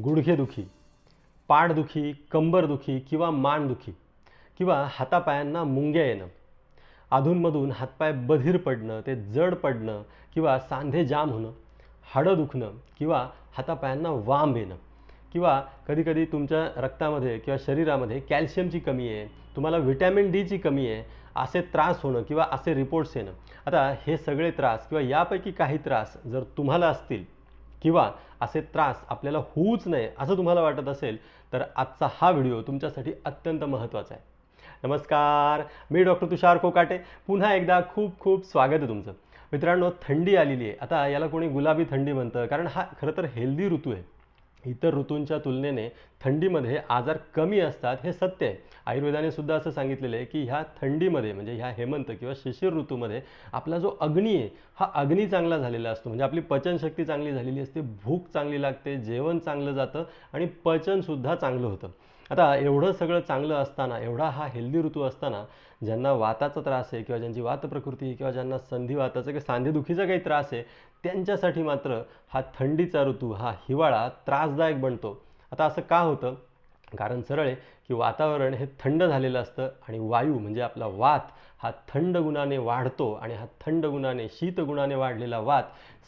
गुडघेदुखी पाठदुखी कंबरदुखी किंवा मानदुखी किंवा हातापायांना मुंग्या येणं अधूनमधून हातपाय बधीर पडणं ते जड पडणं किंवा सांधे जाम होणं हाडं दुखणं किंवा हातापायांना वांब येणं किंवा कधीकधी तुमच्या रक्तामध्ये किंवा शरीरामध्ये कॅल्शियमची कमी आहे तुम्हाला व्हिटॅमिन डीची कमी आहे असे त्रास होणं किंवा असे रिपोर्ट्स येणं. आता हे सगळे त्रास किंवा यापैकी काही त्रास जर तुम्हाला असतील किंवा असे त्रास आपल्याला होऊच नये असं तुम्हाला वाटत असेल तर आजचा हा व्हिडिओ तुमच्यासाठी अत्यंत महत्त्वाचा आहे. नमस्कार मी डॉक्टर तुषार कोकाटे. पुन्हा एकदा खूप खूप स्वागत आहे तुमचं. मित्रांनो थंडी आलेली आहे. आता याला कोणी गुलाबी थंडी म्हणतं कारण हा खरं तर हेल्दी ऋतू आहे. इतर ऋतूंच्या तुलनेने थंडीमध्ये आजार कमी असतात हे सत्य आहे. आयुर्वेदाने सुद्धा असं सांगितलेलं आहे की ह्या थंडीमध्ये म्हणजे ह्या हेमंत किंवा शिशिर ऋतूमध्ये आपला जो अग्नी आहे हा अग्नी चांगला झालेला असतो. म्हणजे आपली पचनशक्ती चांगली झालेली असते भूक चांगली लागते जेवण चांगलं जातं आणि पचनसुद्धा चांगलं होतं. आता एवढं सगळं चांगलं असताना एवढा हा हेल्दी ऋतू असताना ज्यांना वाताचा त्रास आहे किंवा ज्यांची वात प्रकृती किंवा ज्यांना संधिवाताचा किंवा सांधेदुखीचा काही त्रास आहे त्यांच्यासाठी मात्र हा थंडीचा ऋतू हा हिवाळा त्रासदायक बनतो. आता असं का होतं? कारण सरळ आहे की वातावरण हे थंड झालेलं असतं आणि वायू म्हणजे आपला वात हा थंड गुणाने वाढतो आणि हा थंड गुणाने शीत गुणाने वाढलेला वात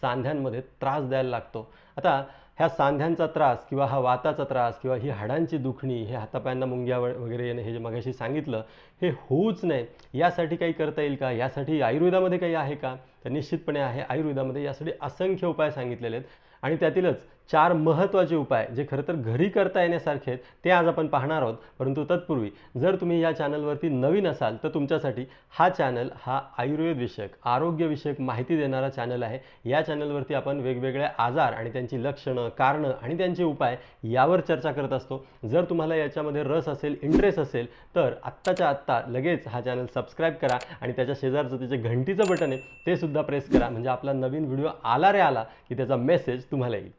सांध्यांमध्ये त्रास द्यायला लागतो. आता ह्या सांध्यांचा त्रास किंवा हा वाताचा त्रास किंवा ही हाडांची दुखणी हे हातापायांना मुंग्या वगैरे येणं हे जे मगाशी सांगितलं हे होऊच नाही यासाठी काही करता येईल का? यासाठी आयुर्वेदामध्ये काही आहे का? तर निश्चितपणे आहे. आयुर्वेदामध्ये यासाठी असंख्य उपाय सांगितलेले आहेत. आणि त्यातीलच चार महत्त्वाचे उपाय जे खरं तर घरी करता येण्यासारखे आहेत ते आज आपण पाहणार आहोत. परंतु तत्पूर्वी जर तुम्ही या चॅनलवरती नवीन असाल तर तुमच्यासाठी हा चॅनल हा आयुर्वेद विषयक आरोग्यविषयक माहिती देणारा चॅनल आहे. या चॅनलवरती आपण वेगवेगळ्या आजार आणि त्यांची लक्षणं कारणं आणि त्यांचे उपाय यावर चर्चा करत असतो. जर तुम्हाला याच्यामध्ये रस असेल इंटरेस्ट असेल तर आत्ताच्या आत्ता लगेच हा चॅनल सबस्क्राईब करा आणि त्याच्या शेजारचं त्याचे घंटीचं बटन आहे ते सुद्धा प्रेस करा. म्हणजे आपला नवीन व्हिडिओ आला रे आला की त्याचा मेसेज तुम्हाला येईल.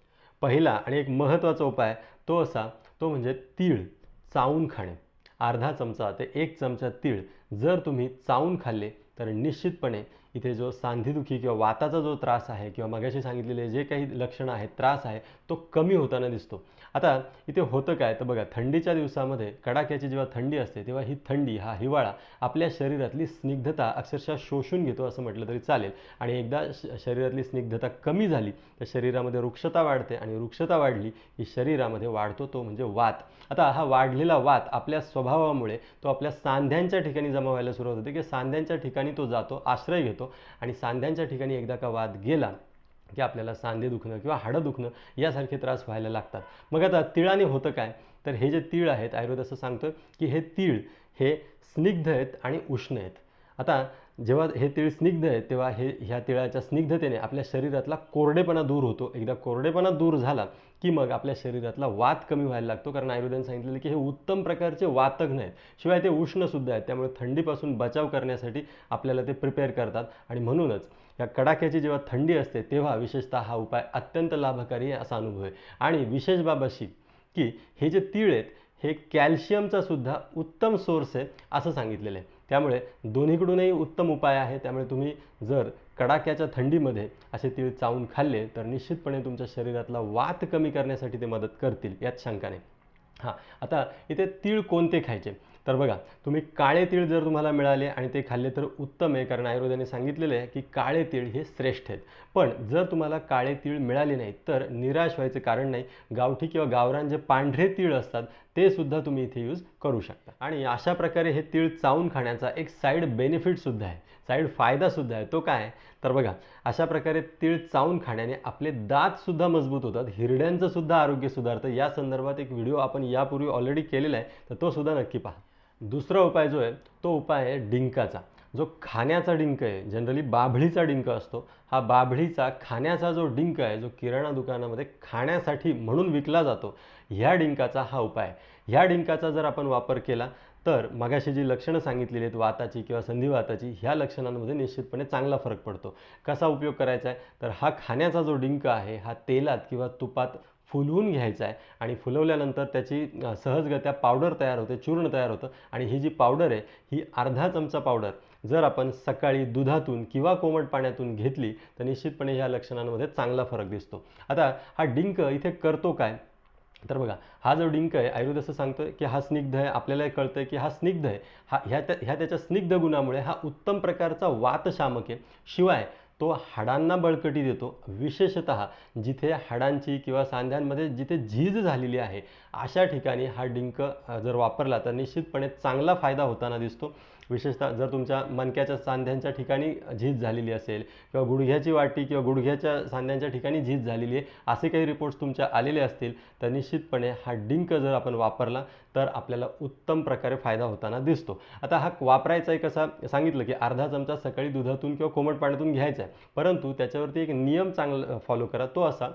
पहिला आणि एक महत्त्वाचा उपाय तो असा तो म्हणजे तीळ चावून खाणे. अर्धा चमचा ते एक चमचा तीळ जर तुम्ही चावून खाल्ले तर निश्चितपणे इथे जो सांधीदुखी किंवा वाताचा जो त्रास आहे किंवा मगाशी सांगितलेले जे काही लक्षणं आहेत त्रास आहे तो कमी होताना दिसतो. आता इथे होतं काय? तर बघा थंडीच्या दिवसामध्ये कडाक्याची जेव्हा थंडी असते तेव्हा ही थंडी हा हिवाळा आपल्या शरीरातली स्निग्धता अक्षरशः शोषून घेतो असं म्हटलं तरी चालेल. आणि एकदा श शरीरातली स्निग्धता कमी झाली तर शरीरामध्ये वृक्षता वाढते आणि वृक्षता वाढली की शरीरामध्ये वाढतो तो म्हणजे वात. आता हा वाढलेला वात आपल्या स्वभावामुळे तो आपल्या सांध्यांच्या ठिकाणी जमा व्हायला सुरुवात होते की सांध्यांच्या ठिकाणी तो जातो आश्रय घेतो. आणि सांध्यांच्या ठिकाणी एकदा का वाद गेला की आपल्याला सांधे दुखणं किंवा हाडं दुखणं यासारखे त्रास व्हायला लागतात. मग आता तिळाने होतं काय? तर हे जे तीळ आहेत आयुर्वेद असं सांगतो की हे तीळ हे स्निग्ध आहेत आणि उष्ण आहेत. आता जेव्हा हे तीळ स्निग्ध आहेत तेव्हा हे ह्या तिळाच्या स्निग्धतेने आपल्या शरीरातला कोरडेपणा दूर होतो. एकदा कोरडेपणा दूर झाला की मग आपल्या शरीरातला वात कमी व्हायला लागतो. कारण आयुर्वेदाने सांगितलेलं की हे उत्तम प्रकारचे वातक नाहीत शिवाय ते उष्णसुद्धा आहेत. त्यामुळे थंडीपासून बचाव करण्यासाठी आपल्याला ते प्रिपेअर करतात. आणि म्हणूनच या कडाक्याची जेव्हा थंडी असते तेव्हा विशेषतः हा उपाय अत्यंत लाभकारी आहे असा अनुभव आहे. आणि विशेष बाब अशी की हे जे तीळ आहेत हे कॅल्शियमचा सुद्धा उत्तम सोर्स आहे असं सांगितलेलं आहे. त्यामुळे दोन्हीकडूनही उत्तम उपाय आहे. त्यामुळे तुम्ही जर कडाक्याच्या थंडीमध्ये असे तीळ चावून खाल्ले तर निश्चितपणे तुमच्या शरीरातला वात कमी करण्यासाठी ते मदत करतील यात शंका नाही. हां आता इथे तीळ कोणते खायचे? तर बघा तुम्ही काळे तीळ जर तुम्हाला मिळाले आणि ते खाल्ले तर उत्तम आहे कारण आयुर्वेदाने सांगितलेलं आहे की काळे तीळ हे श्रेष्ठ आहेत. पण जर तुम्हाला काळे तीळ मिळाले नाहीत तर निराश व्हायचं कारण नाही. गावठी किंवा गावरान जे पांढरे तीळ असतात ते सुद्धा तुम्ही इथे यूज करू शकता. आणि अशा प्रकारे हे तीळ चावून खाण्याचा एक साईड बेनिफिटसुद्धा आहे. साईड फायदासुद्धा आहे. तो काय? आहे? तर बघा अशा प्रकारे तीळ चावून खाण्याने आपले दातसुद्धा मजबूत होतात हिरड्यांचंसुद्धा आरोग्य सुधारतं. या संदर्भात एक व्हिडिओ आपण यापूर्वी ऑलरेडी केलेला आहे तर तो सुद्धा नक्की पहा. दुसरा उपाय जो आहे तो उपाय आहे डिंकाचा. जो खाण्याचा डिंक आहे जनरली बाभळीचा डिंक असतो हा बाभळीचा खाण्याचा जो डिंक आहे जो किराणा दुकानामध्ये खाण्यासाठी म्हणून विकला जातो ह्या डिंकाचा हा उपाय आहे. ह्या डिंकाचा जर आपण वापर केला तर मगाशी जी लक्षणं सांगितलेली आहेत वाताची किंवा संधिवाताची ह्या लक्षणांमध्ये निश्चितपणे चांगला फरक पडतो. कसा उपयोग करायचा आहे? तर हा खाण्याचा जो डिंक आहे हा तेलात किंवा तुपात फुलवून घ्यायचा आहे. आणि फुलवल्यानंतर त्याची सहजगत्या पावडर तयार होते चूर्ण तयार होतं. आणि ही जी पावडर आहे ही अर्धा चमचा पावडर. जर आपण सकाळी दुधातून किंवा कोमट पाण्यातून घेतली तर निश्चितपणे ह्या लक्षणांमध्ये चांगला फरक दिसतो. आता हा डिंक इथे करतो काय? तर बघा हा जो डिंक आहे आयुर्वेद असं सांगतोय की हा स्निग्ध आहे आपल्याला कळतंय की हा स्निग्ध आहे. हा ह्या त्या ह्या त्याच्या स्निग्ध गुणामुळे हा उत्तम प्रकारचा वातशामक आहे. शिवाय तो हाडांना बळकटी देतो. विशेषतः जिथे हाडांची किंवा सांध्यांमध्ये जिथे झीज झालेली आहे अशा ठिकाणी हा डिंक जर वापरला तर निश्चितपणे चांगला फायदा होताना दिसतो. विशेषतः जर तुमच्या मणक्याच्या सांध्यांच्या ठिकाणी झीज झालेली असेल किंवा गुडघ्याची वाटी किंवा गुडघ्याच्या सांध्यांच्या ठिकाणी झीज झालेली आहे असे काही रिपोर्ट्स तुमच्या आलेले असतील तर निश्चितपणे हा डिंक जर आपण वापरला तर आपल्याला उत्तम प्रकारे फायदा होताना दिसतो. आता हा वापरायचा आहे कसा सांगितलं की अर्धा चमचा सकाळी दुधातून किंवा कोमट पाण्यातून घ्यायचा आहे परंतु त्याच्यावरती एक नियम चांगला फॉलो करा तो असा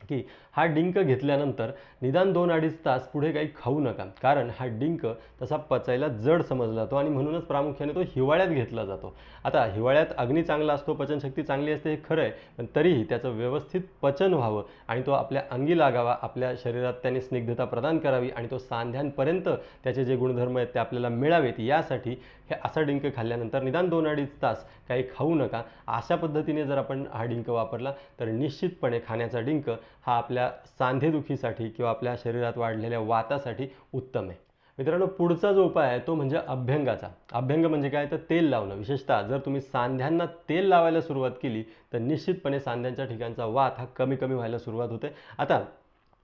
की हा डिंक घेतल्यानंतर निदान दोन अडीच तास पुढे काही खाऊ नका. कारण हा डिंक तसा पचायला जड समजला जातो आणि म्हणूनच प्रामुख्याने तो हिवाळ्यात घेतला जातो. आता हिवाळ्यात अग्नी चांगला असतो पचनशक्ती चांगली असते हे खरं आहे पण तरीही त्याचं व्यवस्थित पचन व्हावं आणि तो आपल्या अंगी लागावा आपल्या शरीरात त्याने स्निग्धता प्रदान करावी आणि तो सांध्यांपर्यंत त्याचे जे गुणधर्म आहेत ते आपल्याला मिळावेत यासाठी हे असा डिंक खाल्ल्यानंतर निदान दोन अडीच तास काही खाऊ नका. अशा पद्धतीने जर आपण हा डिंक वापरला तर निश्चितपणे खाण्याचा डिंक हा आपल्या सांधेदुखीसाठी किंवा आपल्या शरीरात वाढलेल्या वातासाठी उत्तम आहे. मित्रांनो पुढचा जो उपाय आहे तो म्हणजे अभ्यंगाचा. अभ्यंग म्हणजे काय? तर तेल लावणं. विशेषतः जर तुम्ही सांध्यांना तेल लावायला सुरुवात केली तर निश्चितपणे सांध्यांच्या ठिकाणचा वात हा कमी कमी व्हायला सुरुवात होते. आता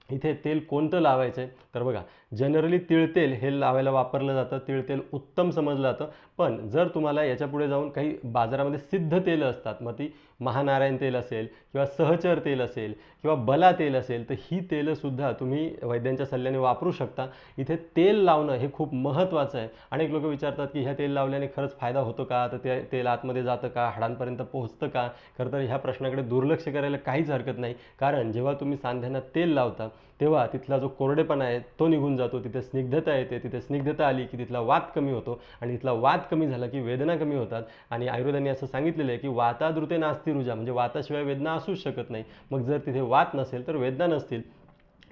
इथे तेल कोणतं लावायचं? आहे तर बघा जनरली तिळतेल हे लावायला वापरलं जातं. तिळतेल उत्तम समजलं जातं. पण जर तुम्हाला याच्यापुढे जाऊन काही बाजारामध्ये सिद्ध तेलं असतात मग ती महानारायण तेल असेल किंवा सहचर तेल असेल किंवा बला तेल असेल तर ही तेलंसुद्धा तुम्ही वैद्यांच्या सल्ल्याने वापरू शकता. इथे तेल लावणं हे खूप महत्त्वाचं आहे. अनेक लोक विचारतात की ह्या तेल लावल्याने खरंच फायदा होतो का? तर ते तेल आतमध्ये जातं का? हाडांपर्यंत पोहोचतं का? खरं तर ह्या प्रश्नाकडे दुर्लक्ष करायला काहीच हरकत नाही. कारण जेव्हा तुम्ही सांध्यांना तेल लावता तेव्हा तिथला जो कोरडेपणा आहे तो निघून जातो. तिथे स्निग्धता येते. तिथे स्निग्धता आली की तिथला वात कमी होतो. आणि तिथला वात कमी झाला की वेदना कमी होतात. आणि आयुर्वेदाने असं सांगितलेलं आहे की वातादृते नास्ती रुजा म्हणजे वाताशिवाय वेदना असूच शकत नाही. मग जर तिथे वात नसेल तर वेदना नसतील.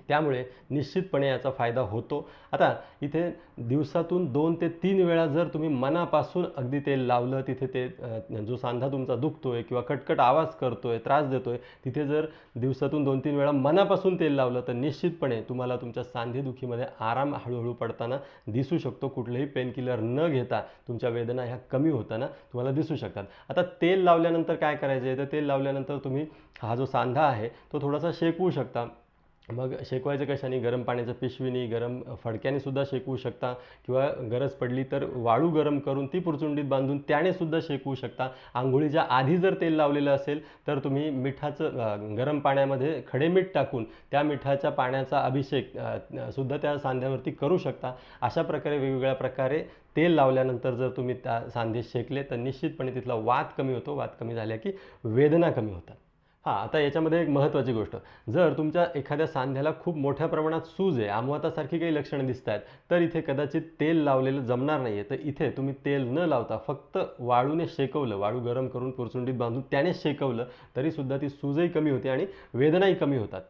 त्यामुळे निश्चितपणे याचा फायदा होतो. आता इथे दिवसातून दोन ते तीन वेळा जर तुम्ही मनापासून अगदी तेल लावलं तिथे ते जो सांधा तुमचा दुखतोय किंवा कटकट आवाज करतोय त्रास देतोय तिथे जर दिवसातून दोन तीन वेळा मनापासून तेल लावलं तर निश्चितपणे तुम्हाला तुमच्या सांधेदुखीमध्ये आराम हळूहळू पडताना दिसू शकतो. कुठलेही पेनकिलर न घेता तुमच्या वेदना ह्या कमी होताना तुम्हाला दिसू शकतात. आता तेल लावल्यानंतर काय करायचं? आहे तर तेल लावल्यानंतर तुम्ही हा जो सांधा आहे तो थोडासा शेकवू शकता. मग शेकवायचं कशाने? गरम पाण्याच्या पिशवीने गरम फडक्याने सुद्धा शेकवू शकता किंवा गरज पडली तर वाळू गरम करून ती पुरचुंडीत बांधून त्याने सुद्धा शेकवू शकता. आंघोळीच्या आधी जर तेल लावलेलं असेल तर तुम्ही मिठाचं गरम पाण्यामध्ये खडे मीठ टाकून त्या मिठाच्या पाण्याचा अभिषेक सुद्धा त्या सांध्यावरती करू शकता. अशा प्रकारे वेगवेगळ्या प्रकारे तेल लावल्यानंतर जर तुम्ही त्या सांधे शेकले तर निश्चितपणे तिथला वात कमी होतो. वात कमी झाल्या की वेदना कमी होतात. हां आता याच्यामध्ये एक महत्त्वाची गोष्ट. जर तुमच्या एखाद्या सांध्याला खूप मोठ्या प्रमाणात सूज आहे आमवातासारखी काही लक्षणं दिसत आहेत तर इथे कदाचित तेल लावलेलं जमणार नाही आहे तर इथे तुम्ही तेल न लावता फक्त वाळूने शेकवलं वाळू गरम करून पुरचुंडीत बांधून त्याने शेकवलं तरीसुद्धा ती सूजही कमी होते आणि वेदनाही कमी होतात.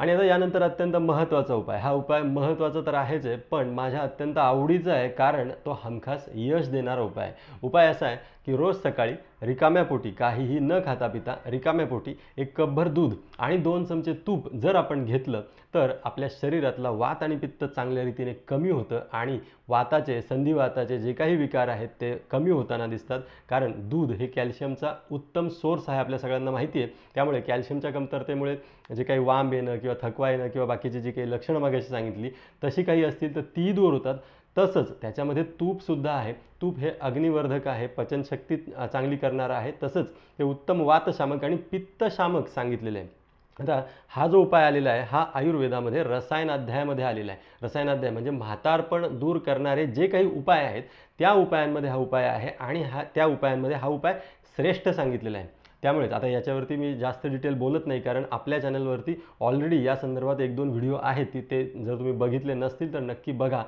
आणि आता यानंतर अत्यंत महत्त्वाचा उपाय. हा उपाय महत्त्वाचा तर आहेच आहे पण माझ्या अत्यंत आवडीचा आहे कारण तो हमखास यश देणारा उपाय आहे. उपाय असा आहे की रोज सकाळी रिकाम्या पोटी काहीही न खाता पिता रिकाम्या पोटी एक कपभर दूध आणि दोन चमचे तूप जर आपण घेतलं तर आपल्या शरीरातला वात आणि पित्त चांगल्या रीतीने कमी होतं आणि वाताचे संधिवाताचे जे काही विकार आहेत ते कमी होताना दिसतात. कारण दूध हे कॅल्शियमचा उत्तम सोर्स आहे आपल्या सगळ्यांना माहिती आहे. त्यामुळे कॅल्शियमच्या कमतरतेमुळे जे काही वांब येणं किंवा थकवा येणं किंवा बाकीची जी काही लक्षणं मागाशी सांगितली तशी काही असतील तर ती दूर होतात. तसंच त्याच्यामध्ये तूपसुद्धा आहे. तूप हे अग्निवर्धक आहे पचनशक्ती चांगली करणारं आहे. तसंच ते उत्तम वातशामक आणि पित्तशामक सांगितलेलं आहे. आता हा जो उपाय आलेला आहे हा आयुर्वेदामध्ये रसायन अध्यायामध्ये आलेला आहे. रसायन अध्याय म्हणजे म्हातारपण दूर करणारे जे काही उपाय आहेत त्या उपायांमध्ये हा उपाय आहे आणि हा त्या उपायांमध्ये हा उपाय श्रेष्ठ सांगितलेला आहे. त्यामुळेच आता याच्यावरती मी जास्त डिटेल बोलत नाही कारण आपल्या चॅनलवरती ऑलरेडी या संदर्भात एक दोन व्हिडिओ आहेत ती ते जर तुम्ही बघितले नसतील तर नक्की बघा.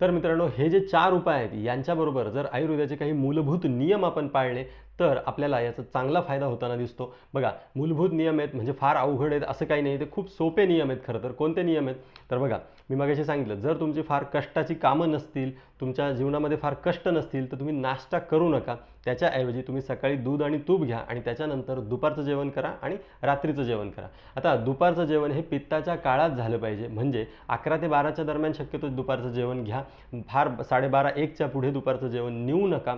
तर मित्रांनो हे जे चार उपाय आहेत यांच्याबरोबर जर आयुर्वेदाचे काही मूलभूत नियम आपण पाळले तर आपल्याला याचा चांगला फायदा होताना दिसतो. बघा मूलभूत नियम आहेत म्हणजे फार अवघड आहेत असं काही नाही. ते खूप सोपे नियम आहेत खरं तर. कोणते नियम आहेत? तर बघा मी मागाशी सांगितलं जर तुमची फार कष्टाची कामं नसतील तुमच्या जीवनामध्ये फार कष्ट नसतील तर तुम्ही नाश्ता करू नका. त्याच्याऐवजी तुम्ही सकाळी दूध आणि तूप घ्या आणि त्याच्यानंतर दुपारचं जेवण करा आणि रात्रीचं जेवण करा. आता दुपारचं जेवण हे पित्ताच्या काळात झालं पाहिजे. म्हणजे अकरा ते बाराच्या दरम्यान शक्यतो दुपारचं जेवण घ्या. फार साडेबारा एकच्या पुढे दुपारचं जेवण नेऊ नका.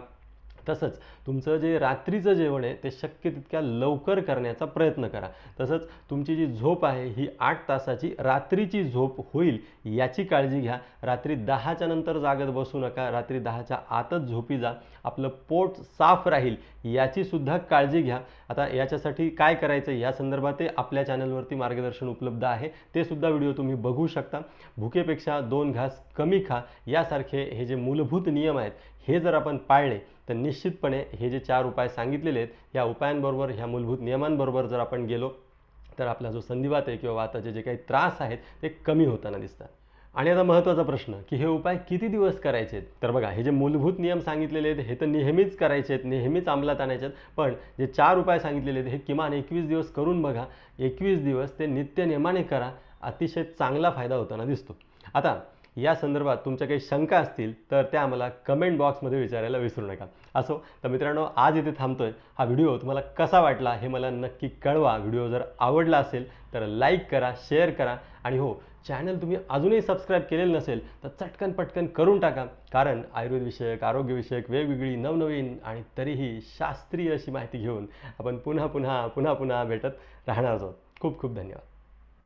तसंच तुमचं जे रात्रीचं जेवण आहे ते शक्य तितक्या लवकर करण्याचा प्रयत्न करा. तसंच तुमची जी झोप आहे ही आठ तासाची रात्रीची झोप होईल याची काळजी घ्या. रात्री दहाच्या नंतर जागत बसू नका. रात्री दहाच्या आतच झोपी जा. आपलं पोट साफ राहील याचीसुद्धा काळजी घ्या. आता याच्यासाठी काय करायचं? या संदर्भात ते आपल्या चॅनलवरती मार्गदर्शन उपलब्ध आहे. ते सुद्धा व्हिडिओ तुम्ही बघू शकता. भुकेपेक्षा दोन घास कमी खा. यासारखे हे जे मूलभूत नियम आहेत हे जर आपण पाळले तर निश्चितपणे हे जे चार उपाय सांगितलेले आहेत या उपायांबरोबर ह्या मूलभूत नियमांबरोबर जर आपण गेलो तर आपला जो संधिवात आहे किंवा वाताचे जे काही त्रास आहेत ते कमी होताना दिसतात. आणि आता महत्त्वाचा प्रश्न की हे उपाय किती दिवस करायचे आहेत? तर बघा हे जे मूलभूत नियम सांगितलेले आहेत हे तर नेहमीच करायचे आहेत नेहमीच अंमलात आणायचे आहेत पण जे चार उपाय सांगितलेले आहेत हे किमान एकवीस दिवस करून बघा एकवीस दिवस ते नित्यनियमाने करा अतिशय चांगला फायदा होताना दिसतो. आता या संदर्भात तुमच्या काही शंका असतील तर त्या आम्हाला कमेंट बॉक्समध्ये विचारायला विसरू नका. असो तर मित्रांनो आज इथे थांबतोय. हा व्हिडिओ तुम्हाला कसा वाटला हे मला नक्की कळवा. व्हिडिओ जर आवडला असेल तर लाईक करा शेअर करा. आणि हो चॅनल तुम्ही अजूनही सबस्क्राईब केलेलं नसेल तर चटकन पटकन करून टाका. कारण आयुर्वेदविषयक आरोग्यविषयक वेगवेगळी नवनवीन आणि तरीही शास्त्रीय अशी माहिती घेऊन आपण पुन्हा पुन्हा पुन्हा पुन्हा भेटत राहणार आहोत. खूप खूप धन्यवाद.